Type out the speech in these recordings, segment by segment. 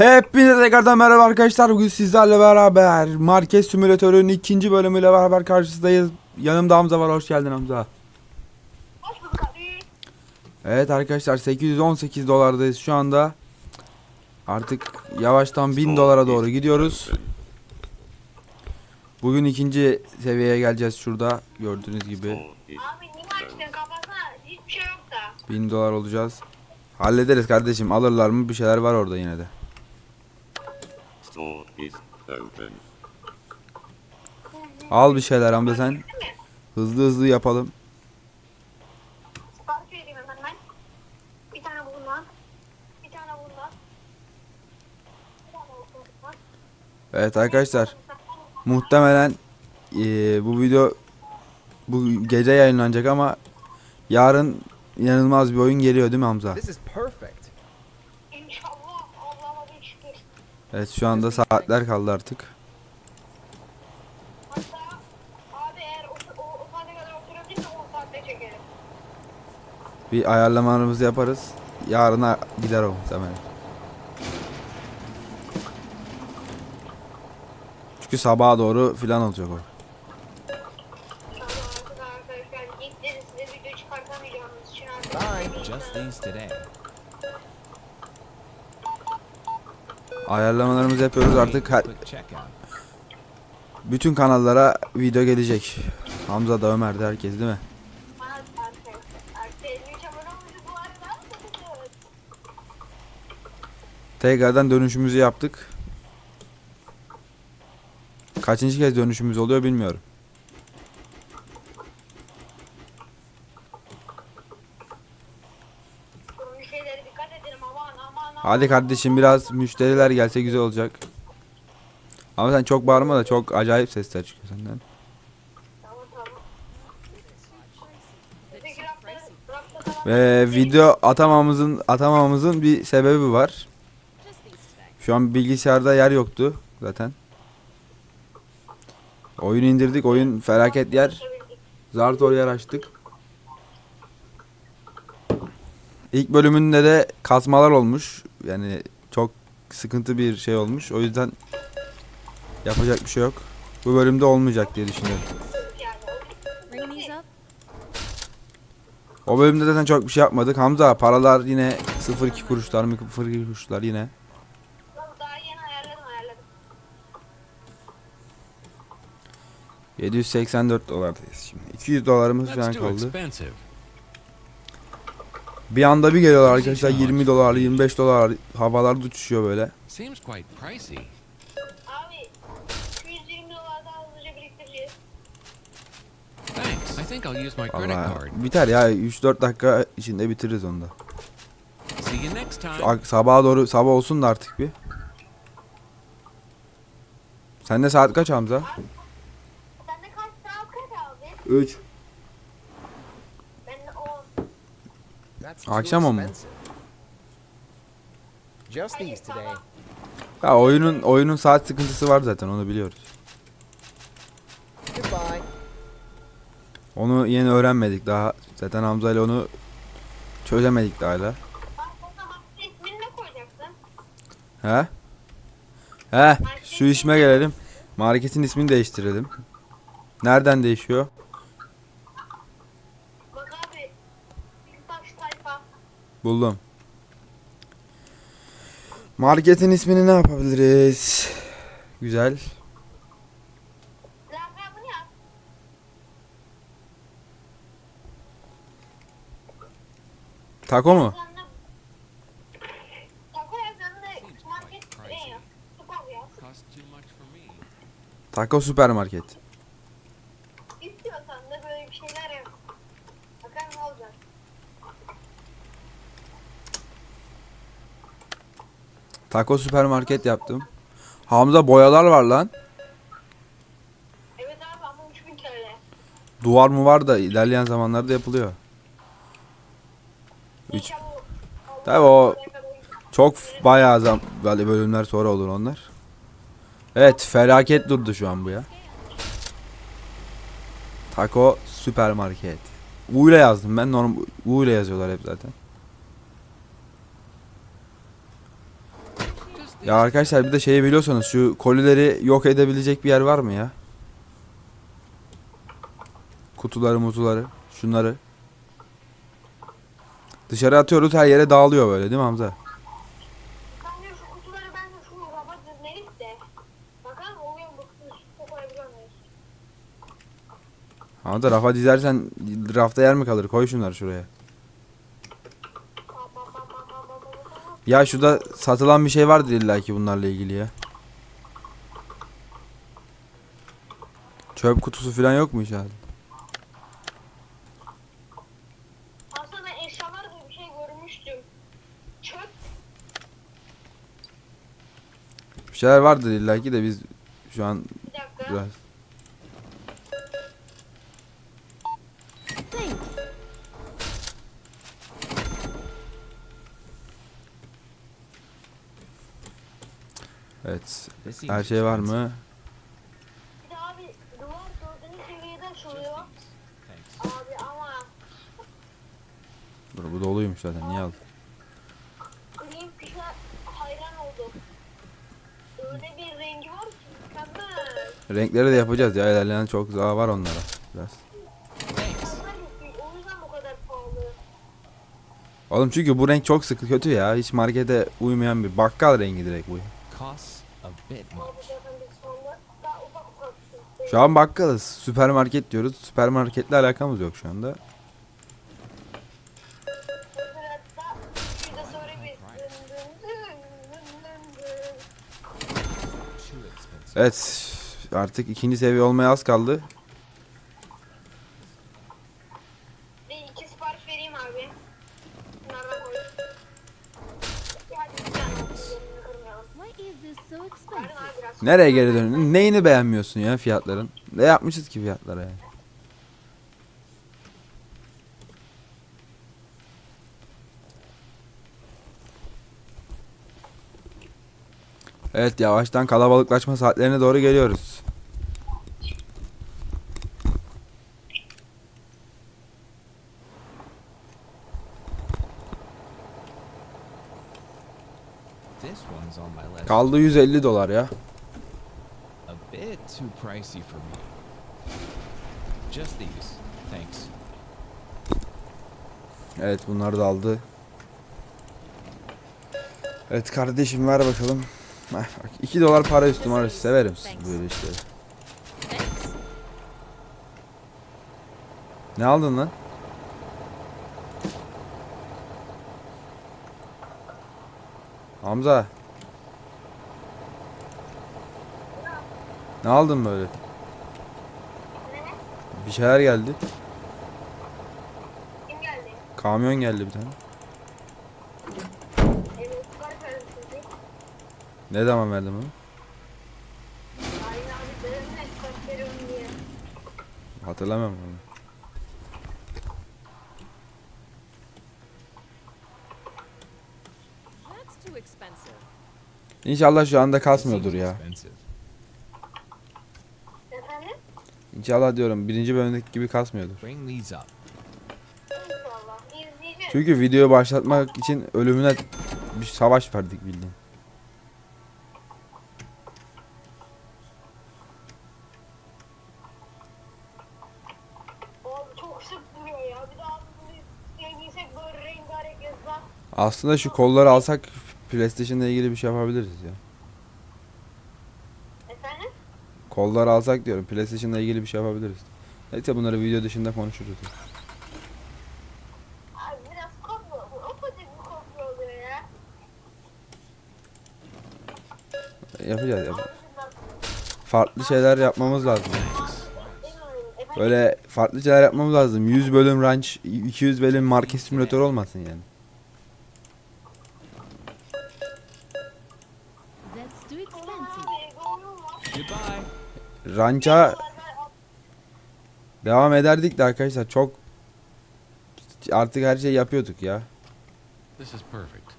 Hepinize tekrardan merhaba arkadaşlar. Bugün sizlerle beraber Market Simülatörü'nün ikinci bölümüyle beraber karşınızdayız. Yanımda Hamza var. Hoş geldin Hamza. Hoş bulduk abi. Evet arkadaşlar 818 dolardayız şu anda. Artık yavaştan 1000 dolara doğru gidiyoruz. Bugün ikinci seviyeye geleceğiz şurada. Gördüğünüz gibi Abi niye açtın kafasına hiçbir şey yok da. 1000 dolar olacağız. Hallederiz kardeşim. Alırlar mı? Bir şeyler var orada yine de. Store is open. Al bir şeyler Hamza sen. Hızlı hızlı yapalım. Sipariş vereyim hemen ben. Bir tane bundan. Bir tane bundan. Bir tane bundan. Evet arkadaşlar. Muhtemelen eee, bu video bu gece yayınlanacak ama yarın inanılmaz bir oyun geliyor değil mi Hamza? This is perfect. İnşallah Allah'a bir şükür. Evet şu anda saatler kaldı artık. Bir ayarlamalarımızı yaparız. Yarına gider o muhtemelen. Çünkü sabaha doğru filan olacak o. Tamam artık arkadaşlar ilk dedi size video çıkartamayacağımız için artık. Bye. Just these today. Ayarlamalarımızı yapıyoruz artık. Bütün kanallara video gelecek. Hamza da Ömer de herkes değil mi? Bana artık artık 53 abone olmuş bu arada. Tekrardan dönüşümüzü yaptık. Kaçıncı kez dönüşümüz oluyor bilmiyorum. Hadi kardeşim biraz müşteriler gelse güzel olacak. Ama sen çok bağırma da çok acayip sesler çıkıyor senden. Ve video atamamızın atamamamızın bir sebebi var. Şu an bilgisayarda yer yoktu zaten. Oyunu indirdik. Oyun felaket yer. Zar yer açtık. İlk bölümünde de kasmalar olmuş. Yani çok sıkıntı bir şey olmuş. O yüzden yapacak bir şey yok. Bu bölümde olmayacak diye düşünüyorum. O bölümde zaten çok bir şey yapmadık. Hamza paralar yine 0.2 kuruşlar mı 0.2 kuruşlar yine. daha yeni ayarladım ayarladım. 784 dolardayız şimdi. 200 dolarımız falan kaldı. Bir anda bir geliyorlar arkadaşlar 20 dolar 25 dolar havalarda uçuşuyor böyle. Seems quite pricey. Abi 220 dolar daha hızlıca biriktireceğiz. Thanks. I think I'll use my credit Vallahi card. biter ya 3-4 dakika içinde bitiririz onu da. See you next time. Şu ak- sabaha doğru sabah olsun da artık bir. Sende saat kaç Hamza? Sende kaç saat kaç abi? 3. Bende 10. That's too Akşam sabah. Ya oyunun oyunun saat sıkıntısı var zaten onu biliyoruz. Onu yeni öğrenmedik daha. Zaten Hamza ile onu çözemedik daha hala. He? He, şu işime gelelim. Marketin ismini değiştirelim. Nereden değişiyor? Bak abi. Bir baş tayfa. Buldum. Marketin ismini ne yapabiliriz? Güzel. Taco mu? Taco yaz yanına market ne yaz? Taco yaz. Costs too much for me. Taco süpermarket. İstiyorsan da böyle bir şeyler yap. Bakalım ne olacak. Taco süpermarket yaptım. Hamza boyalar var lan. Evet abi ama 3000 TL. Duvar mı var da ilerleyen zamanlarda yapılıyor. Üç. İnşallah o- çok bayağı zam böyle bölümler sonra olur onlar. Evet felaket durdu şu an bu ya. Taco süpermarket. U ile yazdım ben. Normal U ile yazıyorlar hep zaten. Ya arkadaşlar bir de şeyi biliyorsanız şu kolileri yok edebilecek bir yer var mı ya? Kutuları mutuları şunları. Dışarı atıyoruz her yere dağılıyor böyle değil mi Hamza? De şu kutuları ben de şu rafa düzledik de. Bakalım oluyor mu? Kutu koyabiliyor muyuz? Hamza rafa dizersen rafta yer mi kalır? Koy şunları şuraya. Ya şurada satılan bir şey vardır illaki bunlarla ilgili ya. Çöp kutusu falan yok mu içeride? Aslında ben eşyalar gibi bir şey görmüştüm. Çöp. Bir şeyler vardır illaki de biz şu an Bir dakika. biraz Evet. Her şey var mı? Bir de abi duvar dördüncü seviyede açılıyor. Thanks. Abi ama Dur bu doluymuş zaten niye aldın? Green Fish'e hayran oldum. Öyle bir rengi var ki mükemmel. Renkleri de yapacağız ya ilerleyen çok daha var onlara biraz. Şey. O yüzden bu kadar pahalı. Oğlum çünkü bu renk çok sıkı kötü ya. Hiç markete uymayan bir bakkal rengi direkt bu. Costs a bit much. Şu an bakkalız. Süpermarket diyoruz. Süpermarketle alakamız yok şu anda. Evet. Artık ikinci seviye olmaya az kaldı. Nereye geri dönüyorsun? Neyini beğenmiyorsun ya fiyatların? Ne yapmışız ki fiyatlara yani? Evet yavaştan kalabalıklaşma saatlerine doğru geliyoruz. Kaldı 150 dolar ya. Too pricey for me. Just these. Thanks. Evet bunlar da aldı. Evet kardeşim ver bakalım. Heh, bak 2 dolar para üstü var severim böyle işleri. Ne aldın lan? Hamza. Ne aldın böyle? Ne? Bir şeyler geldi. Kim geldi? Kamyon geldi bir tane. Verdim. Ne zaman verdin onu? Hatırlamıyorum onu. İnşallah şu anda kasmıyordur ya. expensive. Efendim? İnşallah diyorum birinci bölümdeki gibi kasmıyordur. Çünkü videoyu başlatmak için ölümüne bir savaş verdik bildiğin. Abi çok şık duruyor ya. Bir daha bunu sevgiysek böyle rengarenk yazılar. Aslında şu kolları alsak PlayStation'la ilgili bir şey yapabiliriz ya. Kolları alsak diyorum PlayStation'la ilgili bir şey yapabiliriz. Neyse bunları video dışında konuşuruz. Abi biraz kopya. Ufacık bir kopya oluyor ya. Yapacağız yap. Farklı şeyler yapmamız lazım. Böyle farklı şeyler yapmamız lazım. 100 bölüm ranch, 200 bölüm market simülatör olmasın yani. Too expensive. Goodbye. Ranch'a devam ederdik de arkadaşlar çok artık her şeyi yapıyorduk ya. This is perfect.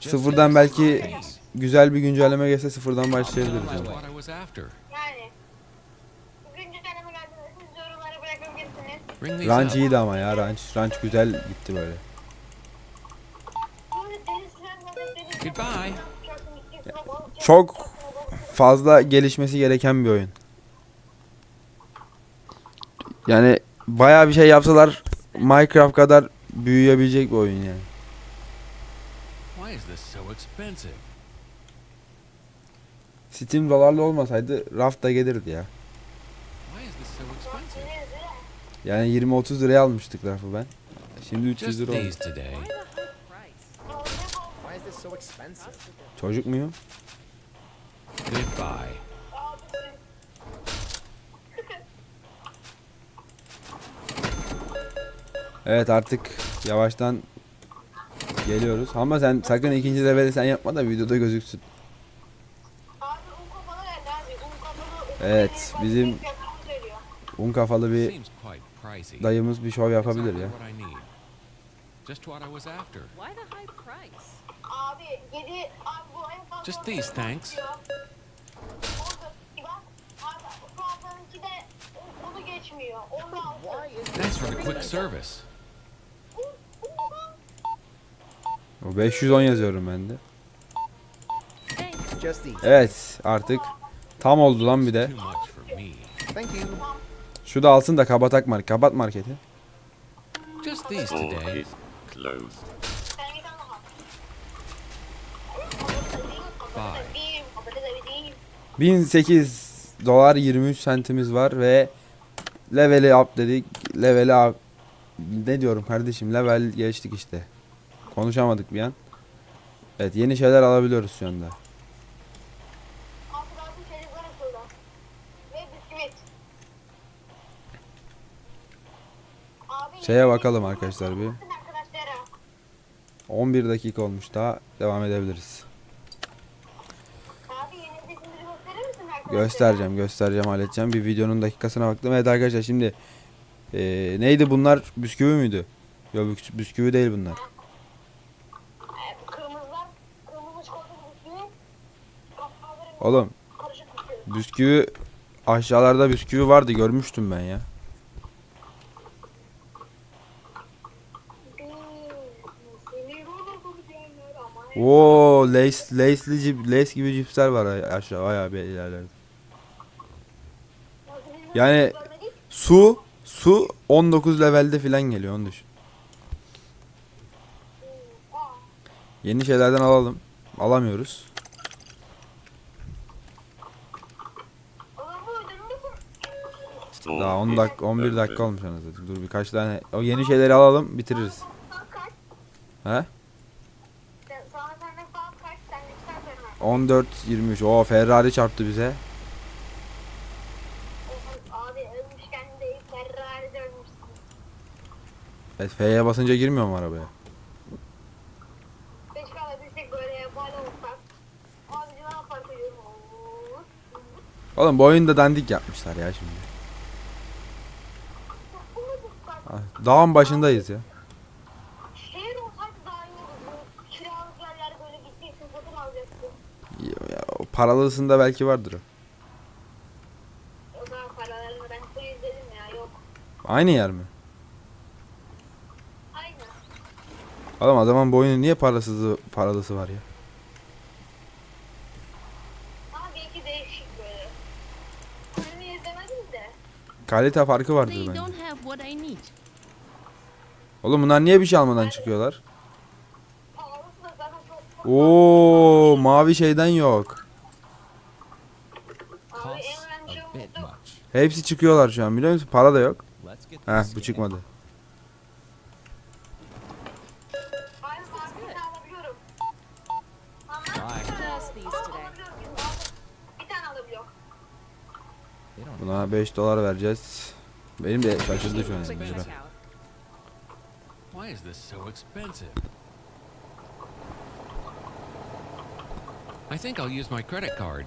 Sıfırdan belki güzel bir güncelleme gelse sıfırdan başlayabiliriz. Yani. Ranch iyiydi ama ya ranch. Ranch güzel gitti böyle. Çok fazla gelişmesi gereken bir oyun. Yani bayağı bir şey yapsalar Minecraft kadar büyüyebilecek bir oyun yani. Why is this so expensive? Steam dolarlı olmasaydı raf da gelirdi ya. Why is this so expensive? Yani 20-30 liraya almıştık rafı ben. Şimdi 300 Just lira oldu. Çocuk muyum? Goodbye. Evet artık yavaştan geliyoruz. Ama sen sakın ikinci leveli sen yapma da videoda gözüksün. Abi un kafalı geldi abi. Un kafalı. Evet, bizim-. Un kafalı bir Seems quite pricey. dayımız bir şov yapabilir ya. Just what I was after. Why the high price? Abi 7 abi bu en fazla. Just these, thanks. Orada bak abi de onu geçmiyor. Thanks for the quick service. O 510 yazıyorum ben de. Thanks. just these? Evet artık tam oldu lan bir de. Too much for me. Thank you. Şu da alsın da kabatak market. Kabat marketi. Just these Store today. is closed. Sen git anla. Bye. 1008 dolar 23 sentimiz var ve leveli up dedik. Leveli up. Ne diyorum kardeşim level geçtik işte. Konuşamadık bir an. Evet yeni şeyler alabiliyoruz şu anda. Şeye bakalım arkadaşlar bir. Bakın arkadaşlara. 11 dakika olmuş daha devam edebiliriz. Göstereceğim göstereceğim halledeceğim. Bir videonun dakikasına baktım. Evet arkadaşlar şimdi eee, neydi bunlar bisküvi müydü? Yok bisk- bisküvi değil bunlar. Oğlum bisküvi aşağılarda bisküvi vardı görmüştüm ben ya. Seni olur diyenler ama. Oo lace lace'li cip, lace gibi cipsler var aşağı bayağı bir ilerlerde. Yani su su 19 levelde falan geliyor onu düşün. Yeni şeylerden alalım. Alamıyoruz. Daha 10 is dakika 11 dakika olmuş anasını. Dur birkaç tane o yeni şeyleri alalım bitiririz. He? Sana sende saat kaç? Sen lütfen söyle. 14 23. O Ferrari çarptı bize. Abi ölmüşken de Ferrari dönmüşsün. Evet, F'ye basınca girmiyor mu arabaya? Keşke alabilsek böyle yapayla olsak. Abi ne yapar çocuğum? Oğlum bu oyunu da dandik yapmışlar ya şimdi. Ah, Dağın başındayız ya. Şehir olsaydı daha iyi olurdu. Bu kiralık yerler böyle gideceksin satın alacaksın. Ya, ya, o paralısında belki vardır o. O zaman paralarını ben full izledim ya yok. Aynı yer mi? Aynen. Oğlum adamın bu oyunun niye parasızı paralısı var ya? Ama belki değişik böyle. Filmi izlemedim de. Kalite farkı vardır They bence. don't have what I need. Oğlum bunlar niye bir şey almadan çıkıyorlar? Pahalısı da zaten çok çok Oo mavi şeyden yok. Abi Costs en önemli şey a bit unuttum. much. Hepsi çıkıyorlar şu an biliyor musun? Para da yok. Heh bu çıkmadı. Buna 5 dolar vereceğiz. Benim de şaşırdı şu an. Lira. checkout. Why is this so expensive? I think I'll use my credit card.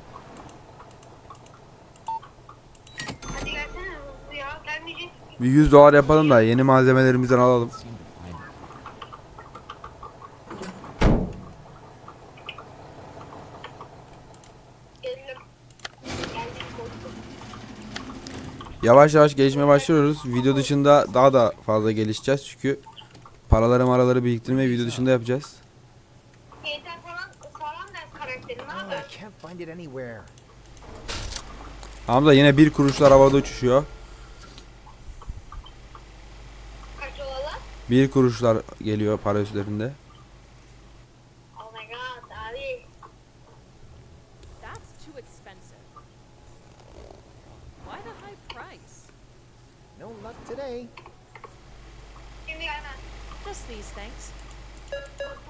Hadi gelsene hızlı ya. Gelmeyecek. Bir 100 dolar yapalım da yeni malzemelerimizden alalım. Yavaş yavaş gelişmeye başlıyoruz. Video dışında daha da fazla gelişeceğiz çünkü paraları maraları biriktirmeyi video dışında yapacağız. Hamza yine bir kuruşlar havada uçuşuyor. Kaç olalı? Bir kuruşlar geliyor para üstlerinde. Oh my god abi. That's too expensive. Why the high price? No luck today. Şimdi gelmez. Just these things.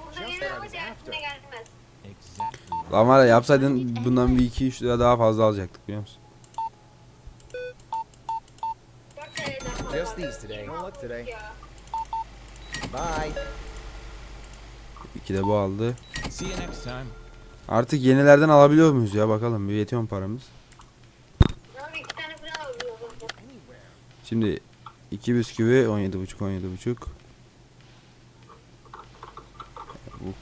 Burada Just yine what I ama was diğersinde after. gelmez. Exactly. Lan var ya yapsaydın bundan bir iki üç lira daha fazla alacaktık biliyor musun? 4 TL'den fazla. Just these today. No luck today. Ya. Bye. İki de bu aldı. See you next time. Artık yenilerden alabiliyor muyuz ya bakalım bir yetiyor mu paramız? Şimdi iki bisküvi 17,5 17,5. Bu,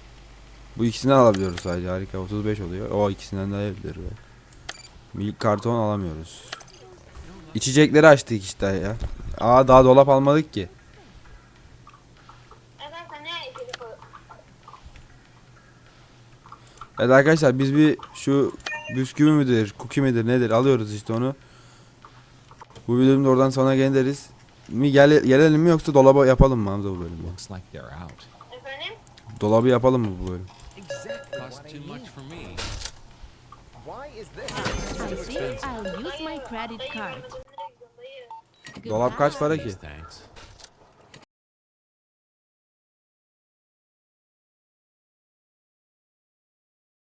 bu ikisinden alabiliyoruz sadece harika 35 oluyor. O ikisinden de alabilir be. Milk karton alamıyoruz. İçecekleri açtık işte ya. Aa daha dolap almadık ki. Eden sen ne içeri koy? Evet arkadaşlar biz bir şu bisküvi midir, cookie midir nedir alıyoruz işte onu. Bu bölümde oradan sonra geliriz. Mi gel gelelim mi yoksa dolaba yapalım mı Hamza bu bölümde? Looks like they're out. Efendim? Dolabı yapalım mı bu bölüm? Dolap kaç para ki?